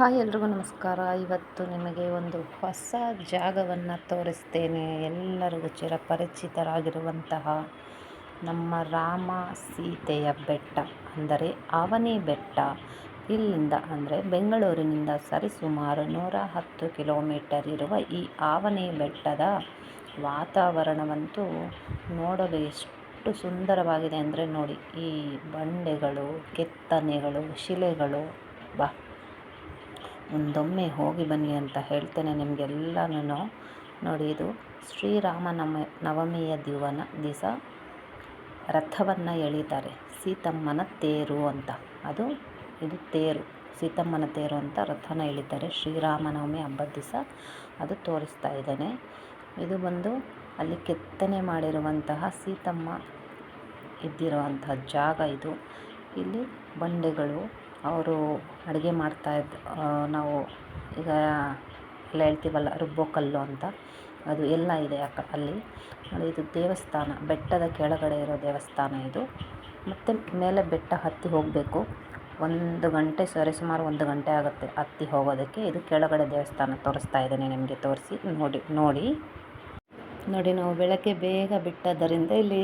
Hi ಎಲ್ರಿಗೂ ನಮಸ್ಕಾರ. ಇವತ್ತು ನಿಮಗೆ ಒಂದು ಹೊಸ ಜಾಗವನ್ನು ತೋರಿಸ್ತೇನೆ. ಎಲ್ಲರಿಗೂ ಚಿರಪರಿಚಿತರಾಗಿರುವಂತಹ ನಮ್ಮ ರಾಮ ಸೀತೆಯ ಬೆಟ್ಟ, ಅಂದರೆ ಆವನಿ ಬೆಟ್ಟ. ಇಲ್ಲಿಂದ ಅಂದರೆ ಬೆಂಗಳೂರಿನಿಂದ ಸರಿಸುಮಾರು ನೂರ ಹತ್ತು ಕಿಲೋಮೀಟರ್ ಇರುವ ಈ ಆವನಿ ಬೆಟ್ಟದ ವಾತಾವರಣವಂತೂ ನೋಡಲು ಎಷ್ಟು ಸುಂದರವಾಗಿದೆ ಅಂದರೆ ನೋಡಿ. ಈ ಬಂಡೆಗಳು, ಕೆತ್ತನೆಗಳು, ಶಿಲೆಗಳು, ಬಾ ಒಂದೊಮ್ಮೆ ಹೋಗಿ ಬನ್ನಿ ಅಂತ ಹೇಳ್ತೇನೆ ನಿಮಗೆಲ್ಲನೂ. ನೋಡಿ, ಇದು ಶ್ರೀರಾಮ ನಮ, ನವಮಿಯ ದಿವನ ದಿವಸ ರಥವನ್ನು ಎಳೀತಾರೆ. ಸೀತಮ್ಮನ ತೇರು ಅಂತ. ಅದು, ಇದು ತೇರು. ಸೀತಮ್ಮನ ತೇರು ಅಂತ ರಥನ ಎಳಿತಾರೆ. ಶ್ರೀರಾಮನವಮಿ ಹಬ್ಬದ ದಿವಸ ಅದು ತೋರಿಸ್ತಾ ಇದ್ದೇನೆ. ಇದು ಬಂದು ಅಲ್ಲಿ ಕೆತ್ತನೆ ಮಾಡಿರುವಂತಹ ಸೀತಮ್ಮ ಇದ್ದಿರುವಂತಹ ಜಾಗ ಇದು. ಇಲ್ಲಿ ಬಂಡೆಗಳು ಅವರು ಅಡುಗೆ ಮಾಡ್ತಾಯಿದ್ದ ನಾವು ಈಗ ಎಲ್ಲ ಹೇಳ್ತೀವಲ್ಲ, ರುಬ್ಬೋ ಕಲ್ಲು ಅಂತ. ಅದು ಎಲ್ಲ ಇದೆ ಅಕ್ಕ ಅಲ್ಲಿ. ಇದು ದೇವಸ್ಥಾನ, ಬೆಟ್ಟದ ಕೆಳಗಡೆ ಇರೋ ದೇವಸ್ಥಾನ ಇದು. ಮತ್ತು ಮೇಲೆ ಬೆಟ್ಟ ಹತ್ತಿ ಹೋಗಬೇಕು. ಒಂದು ಗಂಟೆ ಸರಿಸುಮಾರು ಒಂದು ಗಂಟೆ ಆಗುತ್ತೆ ಹತ್ತಿ ಹೋಗೋದಕ್ಕೆ. ಇದು ಕೆಳಗಡೆ ದೇವಸ್ಥಾನ ತೋರಿಸ್ತಾ ಇದ್ದೀನಿ ನಿಮಗೆ ತೋರಿಸಿ, ನೋಡಿ ನೋಡಿ. ನೋಡಿ, ನಾವು ಬೆಳಗ್ಗೆ ಬೇಗ ಬಿಟ್ಟದ್ದರಿಂದ ಇಲ್ಲಿ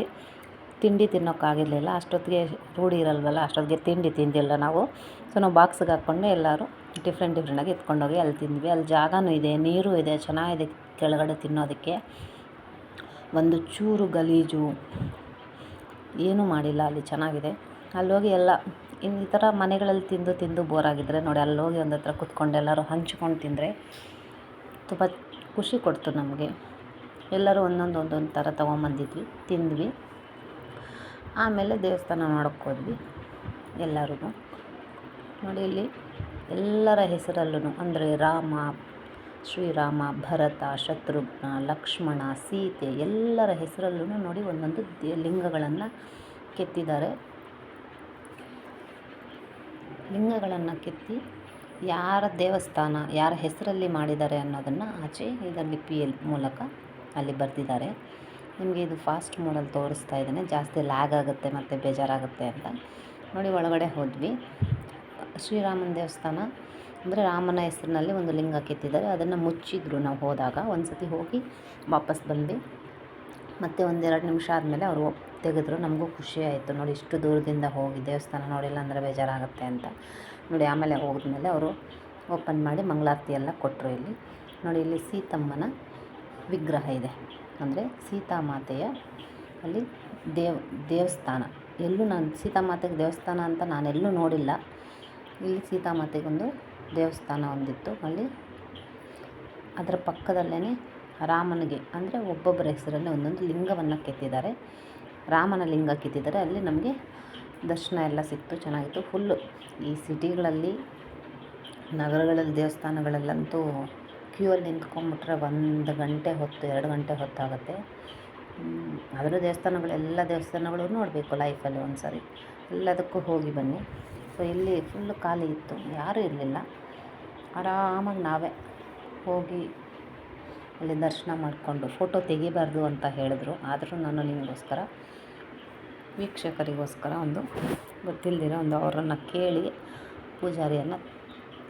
ತಿಂಡಿ ತಿನ್ನೋಕ್ಕಾಗಿರಲಿಲ್ಲ, ಅಷ್ಟೊತ್ತಿಗೆ ರೂಢಿ ಇರಲ್ವಲ್ಲ, ಅಷ್ಟೊತ್ತಿಗೆ ತಿಂಡಿ ತಿಂದಿಲ್ಲ ನಾವು. ಸೊ ನಾವು ಬಾಕ್ಸಿಗೆ ಹಾಕ್ಕೊಂಡು ಎಲ್ಲರೂ ಡಿಫ್ರೆಂಟ್ ಡಿಫ್ರೆಂಟಾಗಿ ಎತ್ಕೊಂಡೋಗಿ ಅಲ್ಲಿ ತಿಂದ್ವಿ. ಅಲ್ಲಿ ಜಾಗನೂ ಇದೆ, ನೀರು ಇದೆ, ಚೆನ್ನಾಗಿದೆ ಕೆಳಗಡೆ ತಿನ್ನೋದಕ್ಕೆ. ಒಂದು ಚೂರು ಗಲೀಜು ಏನೂ ಮಾಡಿಲ್ಲ, ಅಲ್ಲಿ ಚೆನ್ನಾಗಿದೆ. ಅಲ್ಲೋಗಿ ಎಲ್ಲ ಇನ್ನು ಈ ಥರ ಮನೆಗಳಲ್ಲಿ ತಿಂದು ತಿಂದು ಬೋರಾಗಿದ್ದರೆ ನೋಡಿ, ಅಲ್ಲೋಗಿ ಒಂದು ಹತ್ರ ಕುತ್ಕೊಂಡು ಎಲ್ಲರೂ ಹಂಚ್ಕೊಂಡು ತಿಂದರೆ ತುಂಬ ಖುಷಿ ಕೊಡ್ತು ನಮಗೆ. ಎಲ್ಲರೂ ಒಂದೊಂದು ಒಂದೊಂದು ಥರ ತೊಗೊಂಬಂದಿದ್ವಿ, ತಿಂದ್ವಿ. ಆಮೇಲೆ ದೇವಸ್ಥಾನ ನೋಡೋಕ್ಕೆ ಹೋದ್ವಿ ಎಲ್ಲರಿಗೂ ನೋಡಿ ಇಲ್ಲಿ ಎಲ್ಲರ ಹೆಸರಲ್ಲೂ ಅಂದರೆ ರಾಮ, ಶ್ರೀರಾಮ, ಭರತ, ಶತ್ರುಘ್ನ, ಲಕ್ಷ್ಮಣ, ಸೀತೆ, ಎಲ್ಲರ ಹೆಸರಲ್ಲೂ ನೋಡಿ ಒಂದೊಂದು ಲಿಂಗಗಳನ್ನು ಕೆತ್ತಿದ್ದಾರೆ. ಲಿಂಗಗಳನ್ನು ಕೆತ್ತಿ ಯಾರ ದೇವಸ್ಥಾನ, ಯಾರ ಹೆಸರಲ್ಲಿ ಮಾಡಿದ್ದಾರೆ ಅನ್ನೋದನ್ನು ಆಚೆ ಇದರ ಲಿಪಿಯ ಮೂಲಕ ಅಲ್ಲಿ ಬರೆದಿದ್ದಾರೆ. ನಿಮಗೆ ಇದು ಫಾಸ್ಟ್ ಮೋಡಲ್ಲಿ ತೋರಿಸ್ತಾ ಇದ್ದೇನೆ. ಜಾಸ್ತಿ ಲ್ಯಾಗ್ ಆಗುತ್ತೆ ಮತ್ತು ಬೇಜಾರಾಗುತ್ತೆ ಅಂತ. ನೋಡಿ, ಒಳಗಡೆ ಹೋದ್ವಿ. ಶ್ರೀರಾಮನ ದೇವಸ್ಥಾನ. ಅಂದರೆ ರಾಮನ ಹೆಸರಿನಲ್ಲಿ ಒಂದು ಲಿಂಗ ಕೆತ್ತಿದ್ದಾರೆ. ಅದನ್ನು ಮುಚ್ಚಿದ್ರು ನಾವು ಹೋದಾಗ. ಒಂದು ಸತಿ ಹೋಗಿ ವಾಪಸ್ ಬಂದ್ವಿ. ಮತ್ತು ಒಂದೆರಡು ನಿಮಿಷ ಆದಮೇಲೆ ಅವರು ತೆಗೆದ್ರು. ನಮಗೂ ಖುಷಿ ಆಯಿತು. ನೋಡಿ, ಇಷ್ಟು ದೂರದಿಂದ ಹೋಗಿ ದೇವಸ್ಥಾನ ನೋಡಿಲ್ಲ ಅಂದರೆ ಬೇಜಾರಾಗುತ್ತೆ ಅಂತ. ನೋಡಿ, ಆಮೇಲೆ ಹೋದ್ಮೇಲೆ ಅವರು ಓಪನ್ ಮಾಡಿ ಮಂಗಳಾರತಿ ಎಲ್ಲ ಕೊಟ್ಟರು ಇಲ್ಲಿ. ನೋಡಿ, ಇಲ್ಲಿ ಸೀತಮ್ಮನ ವಿಗ್ರಹ ಇದೆ. ಅಂದರೆ ಸೀತಾಮಾತೆಯ ಅಲ್ಲಿ ದೇವ್, ದೇವಸ್ಥಾನ. ಎಲ್ಲೂ ನಾನು ಸೀತಾಮಾತೆಗೆ ದೇವಸ್ಥಾನ ಅಂತ ನಾನೆಲ್ಲೂ ನೋಡಿಲ್ಲ. ಇಲ್ಲಿ ಸೀತಾಮಾತೆಗೊಂದು ದೇವಸ್ಥಾನ ಒಂದಿತ್ತು. ಅಲ್ಲಿ ಅದರ ಪಕ್ಕದಲ್ಲೇ ರಾಮನಿಗೆ, ಅಂದರೆ ಒಬ್ಬೊಬ್ಬರ ಹೆಸರಲ್ಲಿ ಒಂದೊಂದು ಲಿಂಗವನ್ನು ಕೆತ್ತಿದ್ದಾರೆ. ರಾಮನ ಲಿಂಗ ಕೆತ್ತಿದ್ದಾರೆ. ಅಲ್ಲಿ ನಮಗೆ ದರ್ಶನ ಎಲ್ಲ ಸಿಕ್ತು, ಚೆನ್ನಾಗಿತ್ತು. ಫುಲ್ಲು ಈ ಸಿಟಿಗಳಲ್ಲಿ ನಗರಗಳಲ್ಲಿ, ದೇವಸ್ಥಾನಗಳಲ್ಲಂತೂ ಕ್ಯೂ ಅಲ್ಲಿ ನಿಂತ್ಕೊಂಡ್ಬಿಟ್ರೆ ಒಂದು ಗಂಟೆ ಹೊತ್ತು, ಎರಡು ಗಂಟೆ ಹೊತ್ತಾಗುತ್ತೆ. ಅದರ ದೇವಸ್ಥಾನಗಳು, ಎಲ್ಲ ದೇವಸ್ಥಾನಗಳು ನೋಡಬೇಕು ಲೈಫಲ್ಲಿ ಒಂದು ಸಾರಿ ಎಲ್ಲದಕ್ಕೂ ಹೋಗಿ ಬನ್ನಿ. ಸೊ ಇಲ್ಲಿ ಫುಲ್ಲು ಖಾಲಿ ಇತ್ತು. ಯಾರೂ ಇರಲಿಲ್ಲ. ಆರಾಮಾಗಿ ನಾವೇ ಹೋಗಿ ಅಲ್ಲಿ ದರ್ಶನ ಮಾಡಿಕೊಂಡು ಫೋಟೋ ತೆಗಿಬಾರ್ದು ಅಂತ ಹೇಳಿದ್ರು. ಆದರೂ ನಾನು ನಿಮಗೋಸ್ಕರ, ವೀಕ್ಷಕರಿಗೋಸ್ಕರ ಒಂದು ಗೊತ್ತಿಲ್ಲದಿರೋ ಒಂದು ಅವರನ್ನು ಕೇಳಿ ಪೂಜಾರಿಯನ್ನು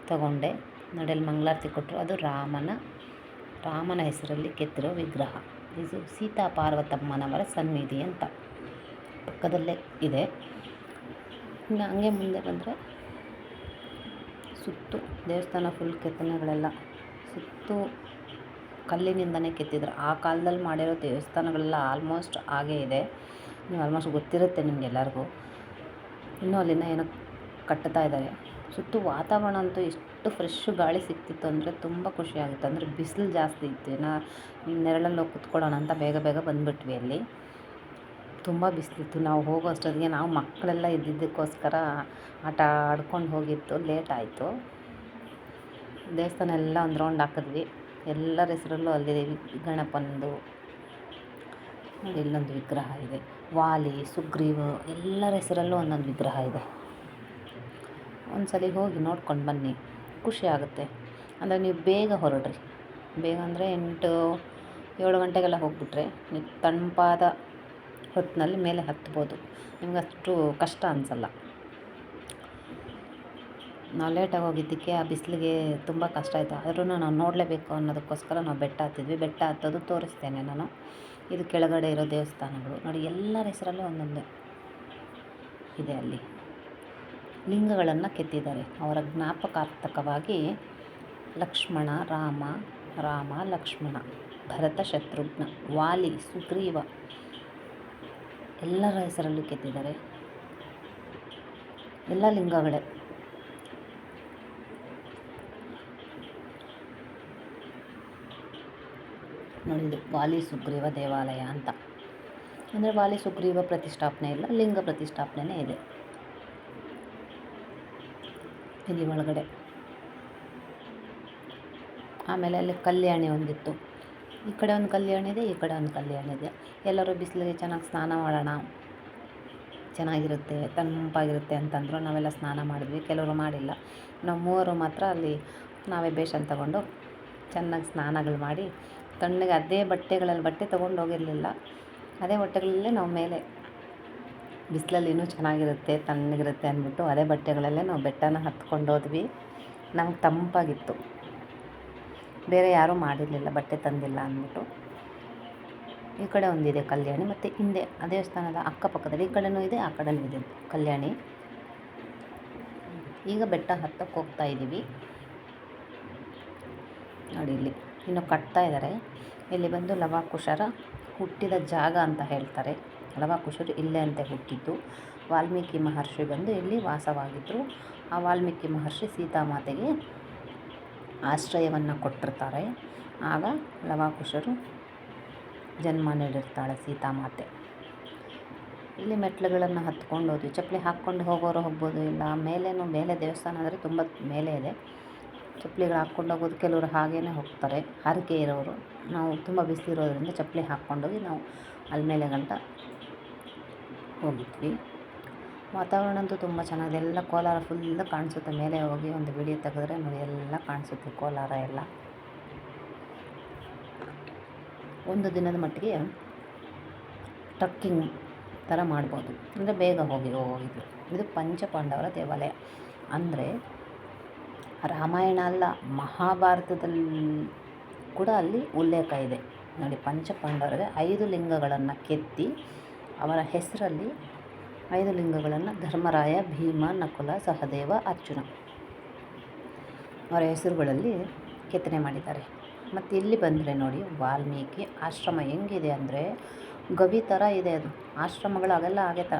ತಗೊಂಡೆ. ನಡೆಯಲ್ಲಿ ಮಂಗಳಾರತಿ ಕೊಟ್ಟರು. ಅದು ರಾಮನ ರಾಮನ ಹೆಸರಲ್ಲಿ ಕೆತ್ತಿರೋ ವಿಗ್ರಹ. ಇದು ಸೀತಾ ಪಾರ್ವತಮ್ಮನವರ ಸನ್ನಿಧಿ ಅಂತ ಪಕ್ಕದಲ್ಲೇ ಇದೆ. ಇನ್ನು ಹಂಗೆ ಮುಂದೆ ಬಂದರೆ ಸುತ್ತು, ದೇವಸ್ಥಾನ ಫುಲ್ ಕೆತ್ತನೆಗಳೆಲ್ಲ ಸುತ್ತು ಕಲ್ಲಿನಿಂದನೇ ಕೆತ್ತಿದ್ರು. ಆ ಕಾಲದಲ್ಲಿ ಮಾಡಿರೋ ದೇವಸ್ಥಾನಗಳೆಲ್ಲ ಆಲ್ಮೋಸ್ಟ್ ಹಾಗೇ ಇದೆ. ಆಲ್ಮೋಸ್ಟ್ ಗೊತ್ತಿರುತ್ತೆ ನಿಮಗೆಲ್ಲರಿಗೂ ಇನ್ನೂ ಅಲ್ಲಿನ ಏನೋ ಕಟ್ಟುತ್ತಾ ಇದ್ದಾರೆ. ಸುತ್ತು ವಾತಾವರಣ ಅಂತೂ ಎಷ್ಟು ಫ್ರೆಶ್ ಗಾಳಿ ಸಿಕ್ತಿತ್ತು ಅಂದರೆ ತುಂಬ ಖುಷಿಯಾಗಿತ್ತು ಅಂದರೆ ಬಿಸಿಲು ಜಾಸ್ತಿ ಇತ್ತು. ಏನೋ ನೆರಳಲ್ಲಿ ಹೋಗಿ ಕುತ್ಕೊಳ್ಳೋಣ ಅಂತ ಬೇಗ ಬೇಗ ಬಂದುಬಿಟ್ವಿ ಅಲ್ಲಿ. ತುಂಬ ಬಿಸಿಲಿತ್ತು ನಾವು ಹೋಗೋ ಅಷ್ಟೊತ್ತಿಗೆ ನಾವು ಮಕ್ಕಳೆಲ್ಲ ಇದ್ದಿದ್ದಕ್ಕೋಸ್ಕರ ಆಟ ಆಡ್ಕೊಂಡು ಹೋಗಿತ್ತು. ಲೇಟ್ ಆಯಿತು. ದೇವಸ್ಥಾನ ಎಲ್ಲ ಒಂದು ರೌಂಡ್ ಹಾಕಿದ್ವಿ. ಎಲ್ಲರ ಹೆಸರಲ್ಲೂ ಅಲ್ಲಿ ಗಣಪನದು ಇಲ್ಲೊಂದು ವಿಗ್ರಹ ಇದೆ. ವಾಲಿ, ಸುಗ್ರೀವ ಎಲ್ಲರ ಹೆಸರಲ್ಲೂ ಒಂದೊಂದು ವಿಗ್ರಹ ಇದೆ. ಒಂದು ಸಲ ಹೋಗಿ ನೋಡ್ಕೊಂಡು ಬನ್ನಿ. ಖುಷಿ ಆಗುತ್ತೆ. ಅಂದರೆ ನೀವು ಬೇಗ ಹೊರಡ್ರಿ. ಬೇಗ ಅಂದರೆ ಎಂಟು, ಏಳು ಗಂಟೆಗೆಲ್ಲ ಹೋಗಿಬಿಟ್ರೆ ನೀವು ತಂಪಾದ ಹೊತ್ತಿನಲ್ಲಿ ಮೇಲೆ ಹತ್ಬೋದು. ನಿಮ್ಗೆ ಅಷ್ಟು ಕಷ್ಟ ಅನಿಸಲ್ಲ. ನಾವು ಲೇಟಾಗಿ ಹೋಗಿದ್ದಕ್ಕೆ ಆ ಬಿಸಿಲಿಗೆ ತುಂಬ ಕಷ್ಟ ಆಯಿತು. ಆದ್ರೂ ನಾವು ನೋಡಲೇಬೇಕು ಅನ್ನೋದಕ್ಕೋಸ್ಕರ ನಾವು ಬೆಟ್ಟ ಹತ್ತಿದ್ವಿ. ಬೆಟ್ಟ ಹತ್ತೋದು ತೋರಿಸ್ತೇನೆ ನಾನು. ಇದು ಕೆಳಗಡೆ ಇರೋ ದೇವಸ್ಥಾನಗಳು. ನೋಡಿ, ಎಲ್ಲರ ಹೆಸರಲ್ಲೂ ಒಂದೊಂದು ಇದೆ ಅಲ್ಲಿ. ಲಿಂಗಗಳನ್ನು ಕೆತ್ತಿದ್ದಾರೆ. ಅವರ ಜ್ಞಾಪಕಾರ್ಥಕವಾಗಿ ಲಕ್ಷ್ಮಣ, ರಾಮ ರಾಮ, ಲಕ್ಷ್ಮಣ, ಭರತ, ಶತ್ರುಘ್ನ, ವಾಲಿ, ಸುಗ್ರೀವ ಎಲ್ಲರ ಹೆಸರಲ್ಲೂ ಕೆತ್ತಿದ್ದಾರೆ. ಎಲ್ಲ ಲಿಂಗಗಳೇ. ನೋಡಿದ್ದು ವಾಲಿ, ಸುಗ್ರೀವ ದೇವಾಲಯ ಅಂತ. ಅಂದರೆ ವಾಲಿ, ಸುಗ್ರೀವ ಪ್ರತಿಷ್ಠಾಪನೆ ಇಲ್ಲ, ಲಿಂಗ ಪ್ರತಿಷ್ಠಾಪನೆ ಇದೆ. ಇಲ್ಲಿ ಒಳಗಡೆ. ಆಮೇಲೆ ಅಲ್ಲಿ ಕಲ್ಯಾಣಿ ಒಂದಿತ್ತು. ಈ ಕಡೆ ಒಂದು ಕಲ್ಯಾಣಿ ಇದೆ, ಈ ಕಡೆ ಒಂದು ಕಲ್ಯಾಣಿ ಇದೆ. ಎಲ್ಲರೂ ಬಿಸಿಲಿಗೆ ಚೆನ್ನಾಗಿ ಸ್ನಾನ ಮಾಡೋಣ. ಚೆನ್ನಾಗಿರುತ್ತೆ, ತಂಪಾಗಿರುತ್ತೆ ಅಂತಂದರು ನಾವೆಲ್ಲ ಸ್ನಾನ ಮಾಡಿದ್ವಿ, ಕೆಲವರು ಮಾಡಿಲ್ಲ. ನಾವು ಮೂವರು ಮಾತ್ರ ಅಲ್ಲಿ ನಾವೇ ಬೇಷನ್ ತಗೊಂಡು ಚೆನ್ನಾಗಿ ಸ್ನಾನಗಳು ಮಾಡಿ, ತಣ್ಣಗೆ ಅದೇ ಬಟ್ಟೆಗಳಲ್ಲಿ ಬಟ್ಟೆ ತೊಗೊಂಡು ಹೋಗಿರಲಿಲ್ಲ ಅದೇ ಬಟ್ಟೆಗಳಲ್ಲೇ ನಾವು ಮೇಲೆ ಬಿಸಿಲಲ್ಲಿ ಇನ್ನೂ ಚೆನ್ನಾಗಿರುತ್ತೆ, ತಣ್ಣಗಿರುತ್ತೆ ಅಂದ್ಬಿಟ್ಟು ಅದೇ ಬಟ್ಟೆಗಳಲ್ಲೇ ನಾವು ಬೆಟ್ಟನ ಹತ್ಕೊಂಡು ಹೋದ್ವಿ. ನಮ್ಗೆ ತಂಪಾಗಿತ್ತು. ಬೇರೆ ಯಾರೂ ಮಾಡಿರಲಿಲ್ಲ, ಬಟ್ಟೆ ತಂದಿಲ್ಲ ಅಂದ್ಬಿಟ್ಟು. ಈ ಕಡೆ ಒಂದಿದೆ ಕಲ್ಯಾಣಿ ಮತ್ತು ಹಿಂದೆ, ಆ ದೇವಸ್ಥಾನದ ಅಕ್ಕಪಕ್ಕದಲ್ಲಿ ಈ ಕಡೆನೂ ಇದೆ, ಆ ಕಡೆನೂ ಇದೆ ಕಲ್ಯಾಣಿ. ಈಗ ಬೆಟ್ಟ ಹತ್ತಕ್ಕೆ ಹೋಗ್ತಾ ಇದ್ದೀವಿ. ನೋಡಿ ಇಲ್ಲಿ, ಇನ್ನು ಕಟ್ತಾ ಇದ್ದಾರೆ. ಇಲ್ಲಿ ಬಂದು ಲವಾಕುಶರ ಹುಟ್ಟಿದ ಜಾಗ ಅಂತ ಹೇಳ್ತಾರೆ. ಲವಾಕುಶರು ಇಲ್ಲೇ ಅಂತ ಹುಟ್ಟಿದ್ದು. ವಾಲ್ಮೀಕಿ ಮಹರ್ಷಿ ಬಂದು ಇಲ್ಲಿ ವಾಸವಾಗಿದ್ದರು ಆ ವಾಲ್ಮೀಕಿ ಮಹರ್ಷಿ ಸೀತಾಮಾತೆಗೆ ಆಶ್ರಯವನ್ನು ಕೊಟ್ಟಿರ್ತಾರೆ. ಆಗ ಲವಾಕುಶರು ಜನ್ಮ ನೀಡಿರ್ತಾಳೆ ಸೀತಾಮಾತೆ ಇಲ್ಲಿ ಮೆಟ್ಲುಗಳನ್ನು ಹತ್ಕೊಂಡು ಹೋದ್ವಿ. ಚಪ್ಪಲಿ ಹಾಕ್ಕೊಂಡು ಹೋಗೋರು ಹೋಗ್ಬೋದು ಇಲ್ಲ. ಮೇಲೇನು, ಮೇಲೆ ದೇವಸ್ಥಾನ ಅಂದರೆ ತುಂಬ ಮೇಲೆ ಇದೆ. ಚಪ್ಪಲಿಗಳು ಹಾಕ್ಕೊಂಡು ಹೋಗೋದು ಕೆಲವರು ಹಾಗೇ ಹೋಗ್ತಾರೆ. ಹರಕೆ ಇರೋರು. ನಾವು ತುಂಬ ಬಿಸಿಲಿರೋದ್ರಿಂದ ಚಪ್ಪಲಿ ಹಾಕ್ಕೊಂಡೋಗಿ ನಾವು ಅಲ್ಲಿ ಮೇಲೆ ಗಂಟ ಹೋಗಿದ್ವಿ. ವಾತಾವರಣ ಅಂತೂ ತುಂಬ ಚೆನ್ನಾಗಿದೆ. ಎಲ್ಲ ಕೋಲಾರ ಫುಲ್ ಕಾಣಿಸುತ್ತೆ. ಮೇಲೆ ಹೋಗಿ ಒಂದು ವಿಡಿಯೋ ತೆಗೆದ್ರೆ ನೋಡಿ, ಎಲ್ಲ ಕಾಣಿಸುತ್ತೆ ಕೋಲಾರ ಎಲ್ಲ. ಒಂದು ದಿನದ ಮಟ್ಟಿಗೆ ಟ್ರಕ್ಕಿಂಗ್ ಥರ ಮಾಡ್ಬೋದು. ಅಂದರೆ ಬೇಗ ಹೋಗಿ ಹೋಗಿದ್ವಿ. ಇದು ಪಂಚಪಾಂಡವರ ದೇವಾಲಯ. ಅಂದರೆ ರಾಮಾಯಣ ಅಲ್ಲ, ಮಹಾಭಾರತದಲ್ಲಿ ಕೂಡ ಅಲ್ಲಿ ಉಲ್ಲೇಖ ಇದೆ. ನೋಡಿ, ಪಂಚಪಾಂಡವರಿಗೆ ಐದು ಲಿಂಗಗಳನ್ನು ಕೆತ್ತಿ ಅವರ ಹೆಸರಲ್ಲಿ ಐದು ಲಿಂಗಗಳನ್ನು ಧರ್ಮರಾಯ, ಭೀಮ, ನಕುಲ, ಸಹದೇವ, ಅರ್ಜುನ ಅವರ ಹೆಸರುಗಳಲ್ಲಿ ಕೆತ್ತನೆ ಮಾಡಿದ್ದಾರೆ. ಮತ್ತು ಇಲ್ಲಿ ಬಂದರೆ ನೋಡಿ ವಾಲ್ಮೀಕಿ ಆಶ್ರಮ ಹೆಂಗಿದೆ ಅಂದರೆ ಗವಿ ಥರ ಇದೆ ಅದು. ಆಶ್ರಮಗಳು ಅವೆಲ್ಲ ಹಾಗೆ ತ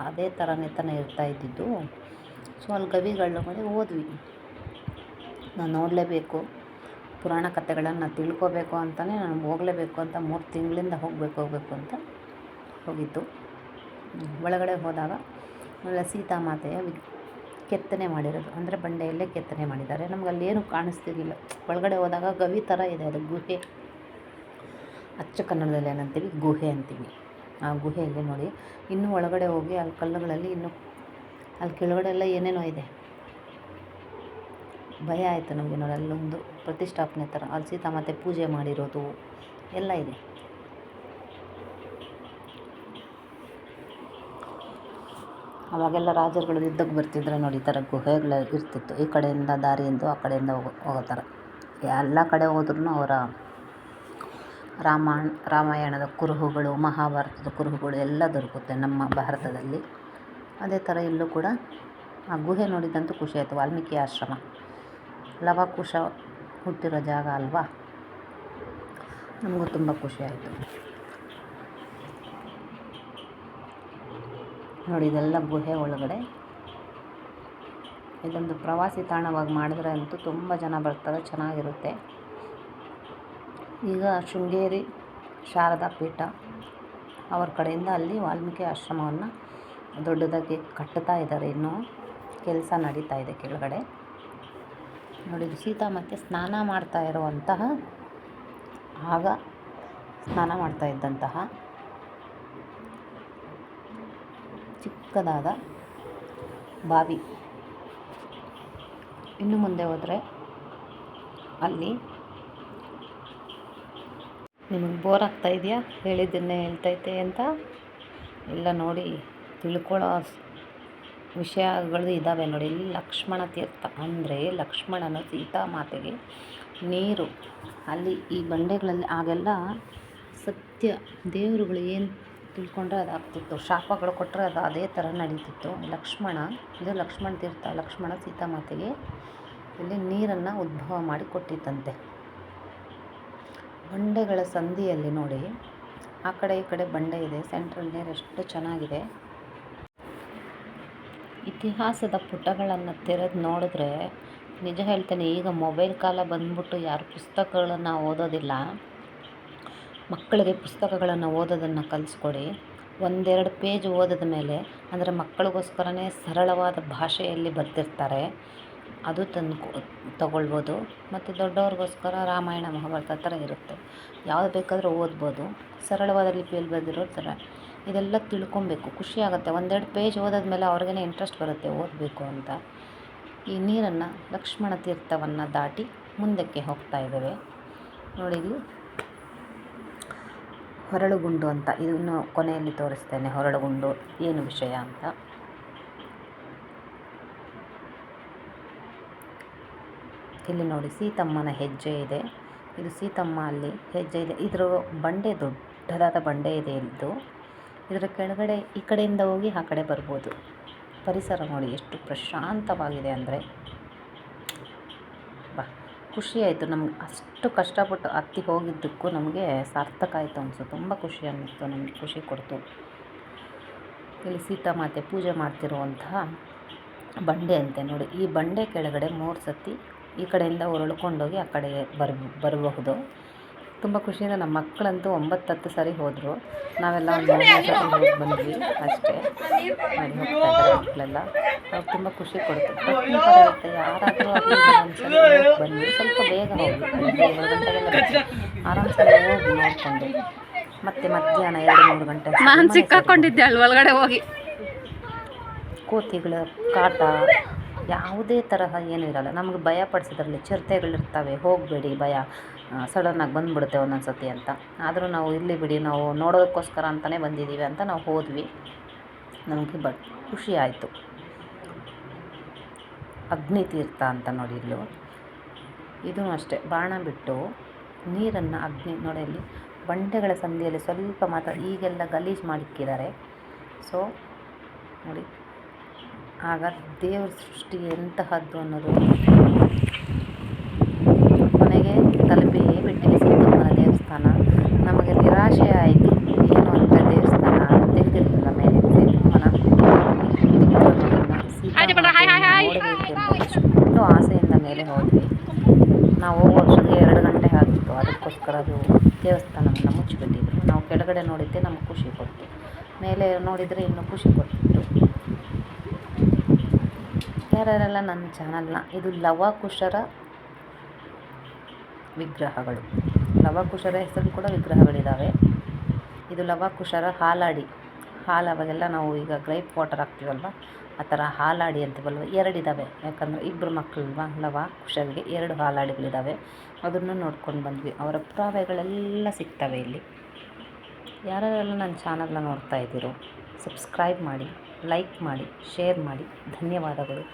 ಅದೇ ಥರನೇ ತಾನೇ ಇರ್ತಾ ಇದ್ದಿದ್ದು. ಸೊ ಅಲ್ಲಿ ಗವಿಗಳನ್ನ ಮಾಡಿ ಓದ್ವಿ. ನಾನು ನೋಡಲೇಬೇಕು. ಪುರಾಣ ಕಥೆಗಳನ್ನು ತಿಳ್ಕೋಬೇಕು ಅಂತಲೇ ನಾನು ಹೋಗಲೇಬೇಕು ಅಂತ ಮೂರು ತಿಂಗಳಿಂದ ಹೋಗಬೇಕು ಹೋಗಬೇಕು ಅಂತ ಹೋಗಿದ್ದು. ಒಳಗಡೆ ಹೋದಾಗ ಆಮೇಲೆ ಸೀತಾಮಾತೆಯ ವಿ, ಕೆತ್ತನೆ ಮಾಡಿರೋದು. ಅಂದರೆ ಬಂಡೆಯಲ್ಲೇ ಕೆತ್ತನೆ ಮಾಡಿದ್ದಾರೆ. ನಮ್ಗೆ ಅಲ್ಲೇನು ಕಾಣಿಸ್ತಿರ್ಲಿಲ್ಲ. ಒಳಗಡೆ ಹೋದಾಗ ಗವಿ ಥರ ಇದೆ. ಅದು ಗುಹೆ. ಅಚ್ಚ ಕನ್ನಡದಲ್ಲಿ ಏನಂತೀವಿ? ಗುಹೆ ಅಂತೀವಿ. ಆ ಗುಹೆಯಲ್ಲಿ ನೋಡಿ. ಇನ್ನೂ ಒಳಗಡೆ ಹೋಗಿ ಅಲ್ಲಿ ಕಲ್ಲುಗಳಲ್ಲಿ ಇನ್ನೂ ಅಲ್ಲಿ ಕೆಳಗಡೆ ಎಲ್ಲ ಏನೇನೋ ಇದೆ. ಭಯ ಆಯಿತು ನಮಗೆ ನೋಡಿ. ಅಲ್ಲೊಂದು ಪ್ರತಿಷ್ಠಾಪನೆ ಥರ ಅಲ್ಲಿ ಸೀತಾಮಾತೆ ಪೂಜೆ ಮಾಡಿರೋದು ಎಲ್ಲ ಇದೆ. ಅವಾಗೆಲ್ಲ ರಾಜರುಗಳು ಯುದ್ಧಕ್ಕೆ ಬರ್ತಿದ್ರೆ ನೋಡಿ ಈ ಥರ ಗುಹೆಗಳು ಇರ್ತಿತ್ತು. ಈ ಕಡೆಯಿಂದ ದಾರಿಯಿಂದ ಆ ಕಡೆಯಿಂದ ಹೋಗೋ ಹೋಗೋ ಥರ ಎಲ್ಲ ಕಡೆ ಹೋದ್ರೂ ಅವರ ರಾಮಾಯಣ, ರಾಮಾಯಣದ ಕುರುಹುಗಳು, ಮಹಾಭಾರತದ ಕುರುಹುಗಳು ಎಲ್ಲ ದೊರಕುತ್ತೆ ನಮ್ಮ ಭಾರತದಲ್ಲಿ. ಅದೇ ಥರ ಇಲ್ಲೂ ಕೂಡ ಆ ಗುಹೆ ನೋಡಿದಂತೂ ಖುಷಿ ಆಯಿತು. ವಾಲ್ಮೀಕಿ ಆಶ್ರಮ. ಲವಕುಶ ಹುಟ್ಟಿರೋ ಜಾಗ ಅಲ್ವಾ? ನಮಗೂ ತುಂಬ ಖುಷಿ ಆಯಿತು. ನೋಡಿ, ಇದೆಲ್ಲ ಗುಹೆ ಒಳಗಡೆ. ಇದೊಂದು ಪ್ರವಾಸಿ ತಾಣವಾಗಿ ಮಾಡಿದ್ರೆ ಅಂತೂ ತುಂಬ ಜನ ಬರ್ತಾರೆ, ಚೆನ್ನಾಗಿರುತ್ತೆ. ಈಗ ಶೃಂಗೇರಿ ಶಾರದಾ ಪೀಠ, ಅವ್ರ ಕಡೆಯಿಂದ ಅಲ್ಲಿ ವಾಲ್ಮೀಕಿ ಆಶ್ರಮವನ್ನು ದೊಡ್ಡದಾಗಿ ಕಟ್ಟುತ್ತಾ ಇದ್ದಾರೆ. ಇನ್ನೂ ಕೆಲಸ ನಡೀತಾ ಇದೆ ಕೆಳಗಡೆ. ನೋಡಿ ಸೀತಾ ಮತ್ತೆ ಸ್ನಾನ ಮಾಡ್ತಾ ಇರುವಂತಹ ಆಗ ಸ್ನಾನ ಮಾಡ್ತಾ ಇದ್ದಂತಹ ಚಿಕ್ಕದಾದ ಬಾವಿ. ಇನ್ನು ಮುಂದೆ ಹೋದರೆ ಅಲ್ಲಿ ನಿಮಗೆ ಬೋರ್ ಆಗ್ತಾ ಇದೆಯಾ? ಹೇಳಿದ್ದನ್ನೇ ಹೇಳ್ತೈತೆ ಅಂತ ಎಲ್ಲ ನೋಡಿ ತಿಳ್ಕೊಳ್ಳೋ ವಿಷಯಗಳು ಇದ್ದಾವೆ ನೋಡಿ. ಇಲ್ಲಿ ಲಕ್ಷ್ಮಣ ತೀರ್ಥ ಅಂದರೆ ಸೀತಾ ಮಾತೆಗೆ ನೀರು. ಅಲ್ಲಿ ಈ ಬಂಡೆಗಳಲ್ಲಿ ಆಗೆಲ್ಲ ಸತ್ಯ ದೇವರುಗಳು ಏನು ತಿಳ್ಕೊಂಡ್ರೆ ಅದಾಗ್ತಿತ್ತು. ಶಾಪಗಳು ಕೊಟ್ಟರೆ ಅದು ಅದೇ ಥರ ನಡೀತಿತ್ತು. ಲಕ್ಷ್ಮಣ, ಇದು ಲಕ್ಷ್ಮಣ ತೀರ್ಥ, ಲಕ್ಷ್ಮಣ ಸೀತಾಮಾತೆಗೆ ಇಲ್ಲಿ ನೀರನ್ನು ಉದ್ಭವ ಮಾಡಿ ಕೊಟ್ಟಿತ್ತಂತೆ ಬಂಡೆಗಳ ಸಂಧಿಯಲ್ಲಿ ನೋಡಿ, ಆ ಕಡೆ ಈ ಕಡೆ ಬಂಡೆ ಇದೆ, ಸೆಂಟ್ರಲ್ ನೀರು ಎಷ್ಟು ಚೆನ್ನಾಗಿದೆ. ಇತಿಹಾಸದ ಪುಟಗಳನ್ನು ತೆರೆದು ನೋಡಿದ್ರೆ ನಿಜ ಹೇಳ್ತೇನೆ, ಈಗ ಮೊಬೈಲ್ ಕಾಲ ಬಂದ್ಬಿಟ್ಟು ಯಾರು ಪುಸ್ತಕಗಳನ್ನು ಓದೋದಿಲ್ಲ. ಮಕ್ಕಳಿಗೆ ಪುಸ್ತಕಗಳನ್ನು ಓದೋದನ್ನು ಕಲಿಸ್ಕೊಡಿ. ಒಂದೆರಡು ಪೇಜ್ ಓದಿದ ಮೇಲೆ ಅಂದರೆ ಮಕ್ಕಳಿಗೋಸ್ಕರನೇ ಸರಳವಾದ ಭಾಷೆಯಲ್ಲಿ ಬರ್ತಿರ್ತಾರೆ ಅದು ತಂದು ತಗೊಳ್ಬೋದು. ಮತ್ತು ದೊಡ್ಡವ್ರಿಗೋಸ್ಕರ ರಾಮಾಯಣ, ಮಹಾಭಾರತ ಥರ ಇರುತ್ತೆ. ಯಾವ್ದು ಬೇಕಾದರೂ ಓದ್ಬೋದು. ಸರಳವಾದ ಲಿಪಿಯಲ್ಲಿ ಬರೆದಿರೋ ಥರ. ಇದೆಲ್ಲ ತಿಳ್ಕೊಬೇಕು. ಖುಷಿ ಆಗುತ್ತೆ. ಒಂದೆರಡು ಪೇಜ್ ಮೇಲೆ ಅವ್ರಿಗೇ ಇಂಟ್ರೆಸ್ಟ್ ಬರುತ್ತೆ ಓದಬೇಕು ಅಂತ. ಈ ನೀರನ್ನು ಲಕ್ಷ್ಮಣ ತೀರ್ಥವನ್ನು ದಾಟಿ ಮುಂದಕ್ಕೆ ಹೋಗ್ತಾ ಇದ್ದೇವೆ. ನೋಡಿ ಹೊರಳುಗುಂಡು ಅಂತ. ಇದನ್ನು ಕೊನೆಯಲ್ಲಿ ತೋರಿಸ್ತೇನೆ, ಹೊರಳುಗುಂಡು ಏನು ವಿಷಯ ಅಂತ. ಇಲ್ಲಿ ನೋಡಿ, ಸೀತಮ್ಮನ ಹೆಜ್ಜೆ ಇದೆ. ಇದು ಸೀತಮ್ಮ ಅಲ್ಲಿ ಹೆಜ್ಜೆ ಇದೆ. ಇದರ ಬಂಡೆ ದೊಡ್ಡದಾದ ಬಂಡೆ ಇದೆ ಇದು. ಇದರ ಕೆಳಗಡೆ, ಈ ಕಡೆಯಿಂದ ಹೋಗಿ ಆ ಕಡೆ ಬರ್ಬೋದು. ಪರಿಸರ ನೋಡಿ ಎಷ್ಟು ಪ್ರಶಾಂತವಾಗಿದೆ ಅಂದರೆ. ಖುಷಿ ಆಯಿತು ನಮ್ಗೆ ಅಷ್ಟು ಕಷ್ಟಪಟ್ಟು ಹತ್ತಿ ಹೋಗಿದ್ದಕ್ಕೂ ನಮಗೆ ಸಾರ್ಥಕ ಆಯಿತು ಅನಿಸ್ತು ತುಂಬ ಖುಷಿ ಅನ್ನಿಸ್ತು, ನಮಗೆ ಖುಷಿ ಕೊಡ್ತು. ಇಲ್ಲಿ ಸೀತಾಮಾತೆ ಪೂಜೆ ಮಾಡ್ತಿರುವಂತಹ ಬಂಡೆ ಅಂತೆ ನೋಡಿ. ಈ ಬಂಡೆ ಕೆಳಗಡೆ ಮೂರು ಸತಿ ಈ ಕಡೆಯಿಂದ ಹೊರಳ್ಕೊಂಡೋಗಿ ಆ ಕಡೆ ಬರ್, ಬರಬಹುದು. ತುಂಬ ಖುಷಿಯಿಂದ ನಮ್ಮ ಮಕ್ಕಳಂತೂ ಒಂಬತ್ತು ಹತ್ತು ಸರಿ ಹೋದರು. ನಾವೆಲ್ಲ ಒಂದು ಸರಿ ಹೋಗಿ ಬಂದ್ವಿ ಅಷ್ಟೇ. ಮಾಡಿ ಹೋಗ್ತಾ ಇದ್ದಾರೆ ಮಕ್ಕಳೆಲ್ಲ. ಅವ್ರು ತುಂಬ ಖುಷಿ ಕೊಡುತ್ತೆ ಟ್ರೆಕ್ಕಿಂಗ್ ಥರ ಇರುತ್ತೆ ಯಾರಾದರೂ ಒಂದ್ಸಲ ಬನ್ನಿ ಸ್ವಲ್ಪ ಬೇಗ ಹೋಗಿ ಏಳು ಗಂಟೆಗೆಲ್ಲ ಬಿಟ್ಟು ಆರಾಮ್ಸೆ ಹೋಗಿ ನೋಡ್ಕೊಂಡು. ಮತ್ತೆ ಮಧ್ಯಾಹ್ನ ಎರಡು ಮೂರು ಗಂಟೆ ನಾನು ಸಿಕ್ಕಾಕೊಂಡಿದ್ದೆ ಅಲ್ಲಿ ಒಳಗಡೆ ಹೋಗಿ. ಕೋತಿಗಳು ಕಾಟ ಯಾವುದೇ ತರಹ ಏನೂ ಇರಲ್ಲ. ನಮಗೆ ಭಯ ಪಡಿಸಿದ್ರಲ್ಲಿ ಚಿರತೆಗಳಿರ್ತವೆ. ಹೋಗಬೇಡಿ ಭಯ. ಸಡನ್ನಾಗಿ ಬಂದುಬಿಡುತ್ತೆ ಒಂದೊಂದು ಸತಿ ಅಂತ. ಆದರೂ ನಾವು ಇಲ್ಲಿ ಬಿಡಿ, ನಾವು ನೋಡೋದಕ್ಕೋಸ್ಕರ ಅಂತಲೇ ಬಂದಿದ್ದೀವಿ ಅಂತ ನಾವು ಹೋದ್ವಿ. ನಮಗೆ ಬಟ್ ಖುಷಿ ಆಯಿತು. ಅಗ್ನಿ ತೀರ್ಥ ಅಂತ ನೋಡಿ ಇಲ್ಲೂ. ಇದೂ ಅಷ್ಟೇ. ಬಾಣ ಬಿಟ್ಟು ನೀರನ್ನು ಅಗ್ನಿ, ನೋಡಿ ಅಲ್ಲಿ ಬಂಡೆಗಳ ಸಂದಿಯಲ್ಲಿ ಸ್ವಲ್ಪ ಮಾತ್ರ ಈಗೆಲ್ಲ ಗಲೀಜು ಮಾಡಿಕ್ಕಿದ್ದಾರೆ. ಸೊ ನೋಡಿ. ಆಗ ದೇವ್ರ ಸೃಷ್ಟಿ ಎಂತಹದ್ದು ಅನ್ನೋದು ಕೊನೆಗೆ ತಲುಪಿಯೇ ಬಿಟ್ಟಿದೆ ಸೀತಮ್ಮನ ದೇವಸ್ಥಾನ ನಮಗೆ ನಿರಾಶೆ ಆಯಿತು ಏನು ಅಂದರೆ ದೇವಸ್ಥಾನ ತೆಗೆದಿರಲಿಲ್ಲ ಮೇಲೆ ಸೀತಮ್ಮನ ನೋಡಬೇಕೆಂಬ ಅಷ್ಟು ಆಸೆಯಿಂದ ಮೇಲೆ ಹೋದ್ವಿ ನಾವು ಹೋಗೋ ಅಷ್ಟೊತ್ತಿಗೆ ಎರಡು ಗಂಟೆ ಆಗಿತ್ತು ಅದಕ್ಕೋಸ್ಕರ ಅದು ದೇವಸ್ಥಾನವನ್ನು ಮುಚ್ಚಿಬಿಟ್ಟಿದ್ರು. ನಾವು ಕೆಳಗಡೆ ನೋಡಿದ್ದೆ ನಮಗೆ ಖುಷಿ ಕೊಟ್ಟು ಮೇಲೆ ನೋಡಿದರೆ ಇನ್ನೂ ಖುಷಿ ಕೊಡ್ತಿತ್ತು ಯಾರ್ಯಾರೆಲ್ಲ ನನ್ನ ಚಾನಲ್ನ, ಇದು ಲವಕುಶರ ವಿಗ್ರಹಗಳು. ಲವಕುಶರ ಹೆಸರು ಕೂಡ ವಿಗ್ರಹಗಳಿದ್ದಾವೆ ಇದು ಲವಕುಶರ ಹಾಲಾಡಿ. ಹಾಲು ಅವಾಗೆಲ್ಲ ನಾವು ಈಗ ಗ್ರೈಪ್ ವಾಟರ್ ಹಾಕ್ತೀವಲ್ವ? ಆ ಥರ ಹಾಲಾಡಿ ಅಂತೀವಲ್ವ ಎರಡಿದ್ದಾವೆ ಯಾಕಂದರೆ ಇಬ್ಬರು ಮಕ್ಕಳಲ್ವ ಲವ ಕುಶರಿಗೆ ಎರಡು ಹಾಲಾಡಿಗಳಿದ್ದಾವೆ ಅದನ್ನು ನೋಡ್ಕೊಂಡು ಬಂದ್ವಿ. ಅವರ ಪುರಾವೆಗಳೆಲ್ಲ ಸಿಗ್ತವೆ ಇಲ್ಲಿ. ಯಾರ್ಯಾರೆಲ್ಲ ನನ್ನ ಚಾನಲ್ನ ನೋಡ್ತಾ ಇದ್ದೀರೋ, ಸಬ್ಸ್ಕ್ರೈಬ್ ಮಾಡಿ, ಲೈಕ್ ಮಾಡಿ, ಶೇರ್ ಮಾಡಿ. ಧನ್ಯವಾದಗಳು.